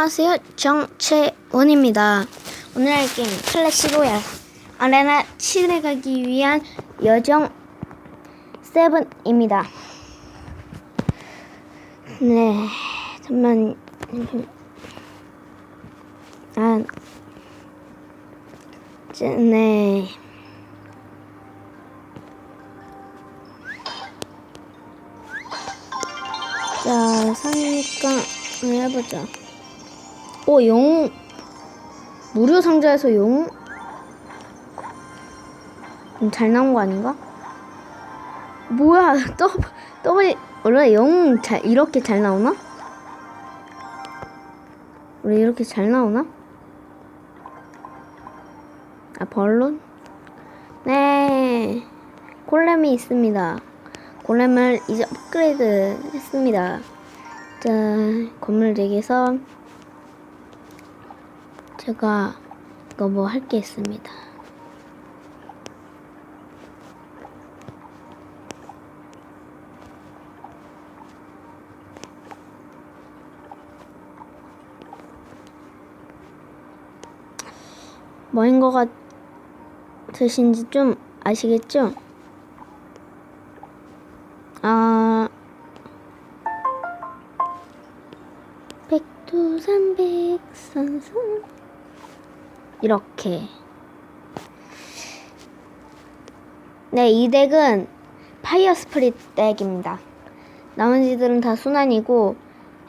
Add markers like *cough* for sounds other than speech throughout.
안녕하세요. 정채원입니다. 오늘 할 게임 클래시 로얄 아레나 7에 가기 위한 여정 7입니다. 네, 잠만 아, 저, 네. 자, 상니까 해보자. 오, 용. 무료 상자에서 용? 음, 잘 나온 거 아닌가? 뭐야, *laughs* 더, 더블, 원래 용 잘, 이렇게 잘 나오나? 원래 이렇게 잘 나오나? 아, 벌론? 네. 골렘이 있습니다. 골렘을 이제 업그레이드 했습니다. 자, 건물 4개에서 제가 이거 뭐 할 게 있습니다. 뭐인 것 같으신지 좀 아시겠죠? 아, 백두산백산산 이렇게 네, 이 덱은 파이어 스프릿 덱입니다. 나머지들은 다 순환이고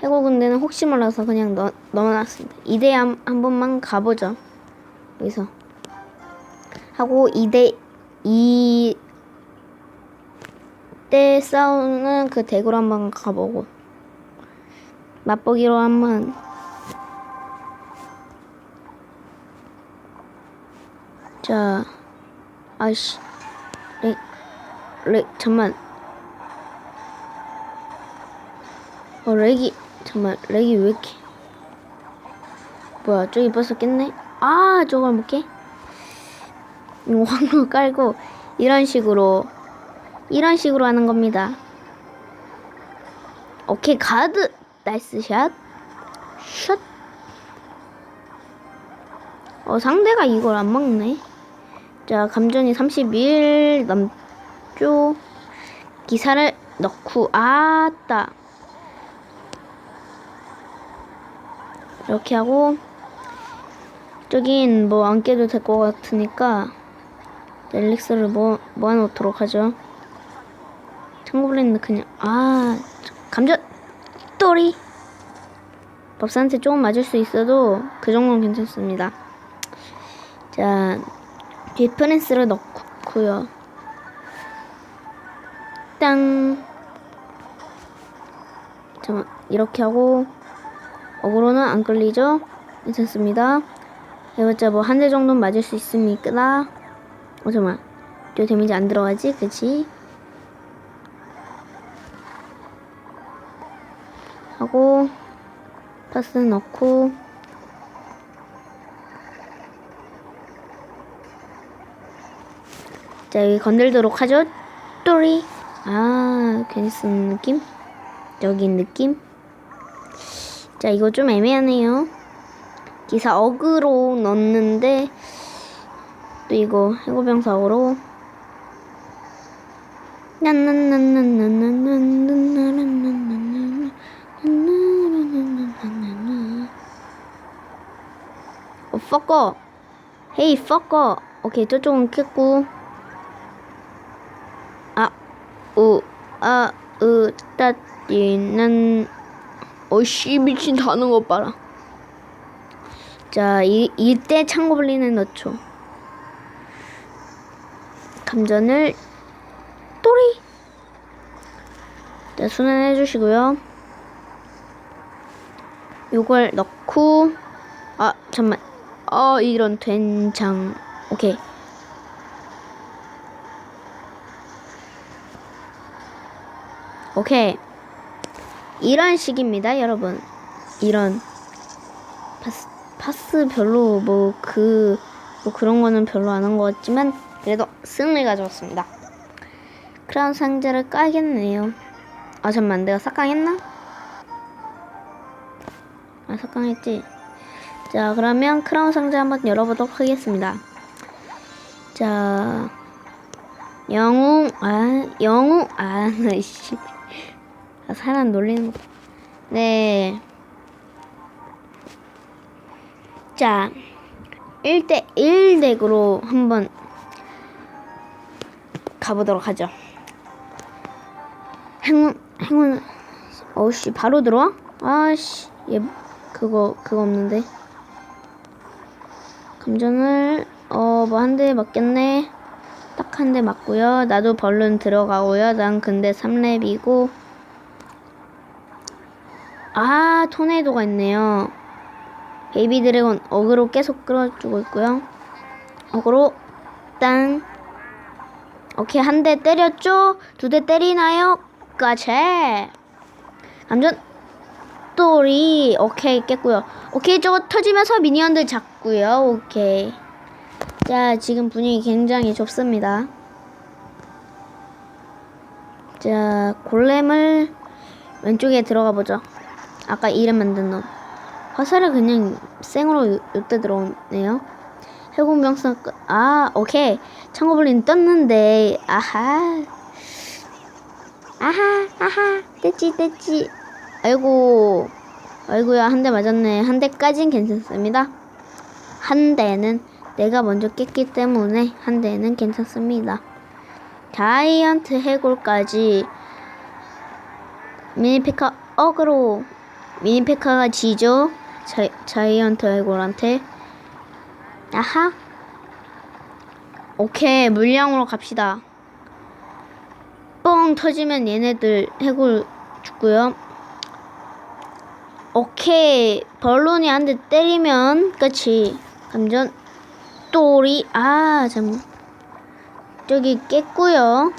해골 군대는 혹시 몰라서 그냥 넣, 넣어놨습니다. 2대 한, 한 번만 가보죠. 여기서 하고 2대 2때 싸우는 그 덱으로 한번 가보고 맛보기로 한번 자 아이씨 렉, 렉 잠만 어 렉이 잠만 렉이 왜 이렇게 뭐야 저기 벌써 깼네 아 저걸 못 깨? 이거 황로 깔고 이런 식으로 이런 식으로 하는 겁니다. 오케이 가드 나이스 샷. 샷. 어 상대가 이걸 안 먹네. 자 감전이 31 남쪽 기사를 넣고 아따 이렇게 하고 저긴 뭐 안 깨도 될 것 같으니까 엘릭스를 모, 모아놓도록 하죠. 청고블린은 그냥 아 감전 또리 법사한테 조금 맞을 수 있어도 그 정도는 괜찮습니다. 자 디프렌스를 넣고요. 땅 잠깐 이렇게 하고 어그로는 안 끌리죠? 괜찮습니다. 해봤자 뭐 한 대 정도는 맞을 수 있으니까 어 잠깐 저 데미지 안 들어가지? 그치? 하고 파스 넣고 자 여기 건들도록 하죠 또리 아 괜히 쓴 느낌 여기 느낌 자 이거 좀 애매하네요 기사 어그로 넣는데 또 이거 해고병사으로 어, fucker. 헤이, fucker. 오케이, 저쪽은 깼고. 아, 우, 아, 으, 따띠는, 어씨, 미친 다는 것 봐라. 자, 이, 이때 창고블린을 넣죠. 감전을 또리. 자, 순환해 주시고요. 요걸 넣고, 아, 잠만. 어, 이런 된장. 오케이. 오케이. 이런 식입니다, 여러분. 이런. 파스, 파스 별로 뭐 그, 뭐 그런 거는 별로 안 한 것 같지만, 그래도 승리 가져왔습니다. 크라운 상자를 까야겠네요. 아, 잠만. 내가 싹강했나? 아, 석강했지? 자, 그러면 크라운 상자 한번 열어보도록 하겠습니다. 자, 영웅, 아, 영웅, 아, *laughs* 씨. 아, 사람 놀리는 거. 네. 자, 1대 1 덱으로 한번 가보도록 하죠. 행운, 행운, 어우씨, 바로 들어와? 아씨, 얘, 그거, 그거 없는데. 감전을, 어, 뭐 한 대 맞겠네. 딱 한 대 맞고요. 나도 벌룬 들어가고요. 난 근데 3렙이고. 아, 토네이도가 있네요. 베이비 드래곤 어그로 계속 끌어주고 있고요. 어그로 땅. 오케이 한 대 때렸죠? 두 대 때리나요? 까체. 감전 또리 오케이 깼고요. 오케이 저거 터지면서 미니언들 잡고요. 오케이. 자 지금 분위기 굉장히 좁습니다. 자 골렘을 왼쪽에 들어가 보죠. 아까 이름 만든 놈. 화살을 그냥 생으로 요, 요때 들어오네요. 해공병사 끝. 아, 오케이. 창고블린 떴는데, 아하. 아하, 아하. 떼찌, 떼찌. 아이고. 아이고야, 한 대 맞았네. 한 대까진 괜찮습니다. 한 대는 내가 먼저 깼기 때문에 한 대는 괜찮습니다. 자이언트 해골까지 미니피카 어그로 미니페카가 지죠? 자, 자이언트 해골한테. 아하. 오케이, 물량으로 갑시다. 뻥 터지면 얘네들 해골 죽고요. 오케이, 벌론이 한 대 때리면 끝이. 감전 또리. 아, 잠. 저기 깼고요.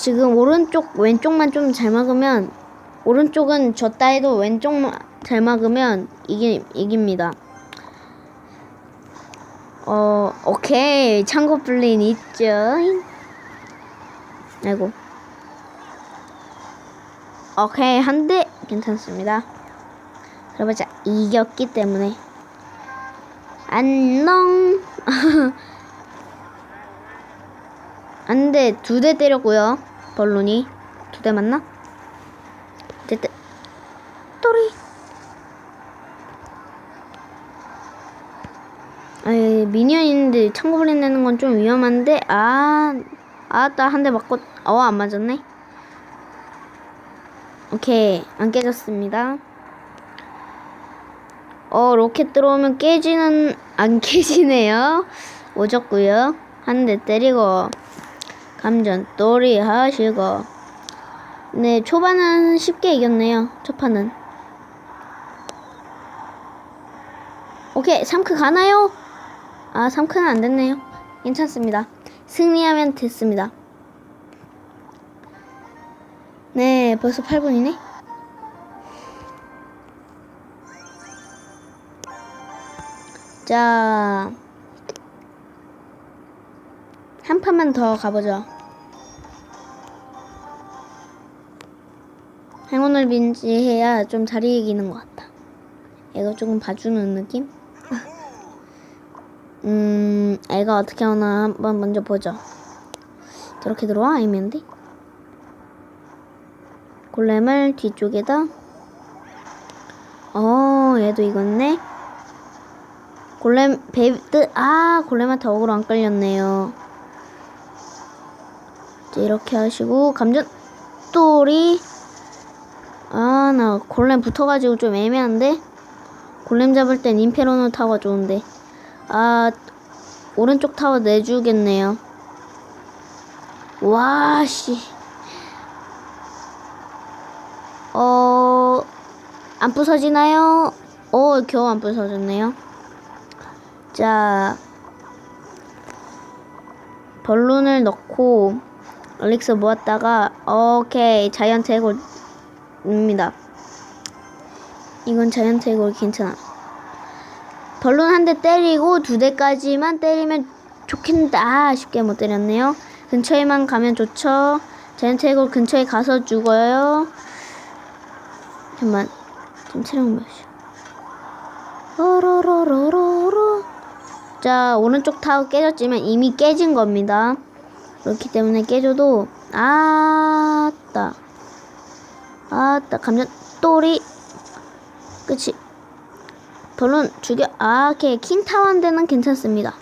지금 오른쪽 왼쪽만 좀 잘 막으면 오른쪽은 졌다 해도 왼쪽만 잘 막으면 이기 이깁니다. 어 오케이 창고 블린 있죠. 아이고 오케이 한 대 괜찮습니다. 그러보자 이겼기 때문에 안녕 *laughs* 안돼 두 대 때렸고요. 벌론이 두 대 맞나? 됐다. 또리. 아이 미니언 있는데 창고블린 내는 건 좀 위험한데 아 아따 한 대 맞고 어 안 맞았네. 오케이 안 깨졌습니다. 어 로켓 들어오면 깨지는 안 *laughs* 깨지네요. 오졌고요. 한 대 때리고 감전 또리 하시고. 네 초반은 쉽게 이겼네요 초반은. 오케이 3크 가나요? 아 3크는 안 됐네요. 괜찮습니다. 승리하면 됐습니다. 네 벌써 8분이네? 자 한 판만 더 가보죠. 행운을 빈지해야 좀잘 이기는 것 같다. 애가 조금 봐주는 느낌? *laughs* 음, 애가 어떻게 하나 한번 먼저 보죠. 저렇게 들어와? 아니면 돼? 골렘을 뒤쪽에다. 어, 얘도 익었네. 골렘, 베이드, 아, 골렘한테 어그로 안 끌렸네요. 이렇게 하시고 감전 또리 아나 골렘 붙어가지고 좀 애매한데? 골렘 잡을 땐 임페로노 타워가 좋은데. 아 오른쪽 타워 내주겠네요. 와씨. 어 안 부서지나요? 어 겨우 안 부서졌네요. 자 벌룬을 넣고 엘릭스 모았다가 오케이 자이언트 해골입니다. 이건 자이언트 해골 괜찮아. 벌룬 한 대 때리고 두 대까지만 때리면 좋겠는데 아 쉽게 못 때렸네요. 근처에만 가면 좋죠. 자이언트 해골 근처에 가서 죽어요. 잠깐만. 지금 체력 몇이야? 로로로로로로. 자, 오른쪽 타워 깨졌지만 이미 깨진 겁니다. 그렇기 때문에 깨져도 아따. 아따 감전 또리. 끝이 별론 죽여. 아 오케이. 대는 괜찮습니다.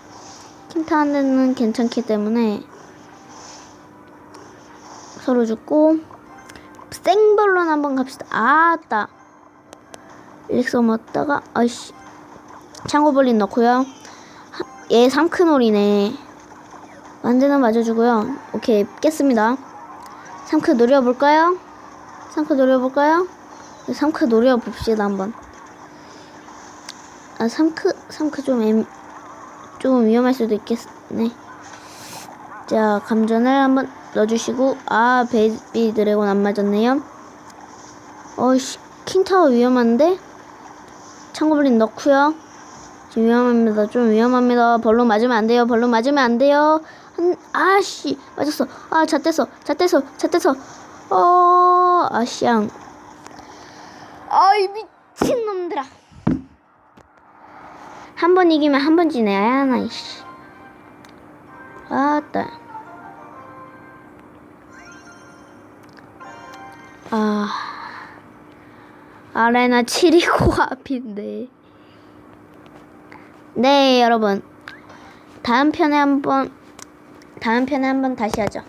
대는 괜찮기 때문에 서로 죽고 생벌론 한번 갑시다. 아따. 일렉서 먹다가 아이씨. 창고벌린 넣고요. 하- 얘 3크놀이네 완전은 맞아주고요. 오케이 깼습니다. 3크 노려볼까요? 3크 노려볼까요? 3크 노려봅시다 한번. 아 3크 3크 좀 애, 좀 위험할 수도 있겠네. 자 감전을 한번 넣어주시고 아 베이비 드래곤 안 맞았네요. 어이씨 킹타워 위험한데? 창고블린 넣고요. 지금 위험합니다. 좀 위험합니다. 벌로 맞으면 안 돼요. 벌로 맞으면 안 돼요 한 아씨 맞았어. 아 잣대서 잣대서 잣대서 어 아씨양 아이 미친놈들아. 한 번 이기면 한 번 지네 아나 이씨. 아따 아. 아레나 7이 코앞인데. 네 여러분. 다음 편에 한번 다음 편에 한번 다시 하죠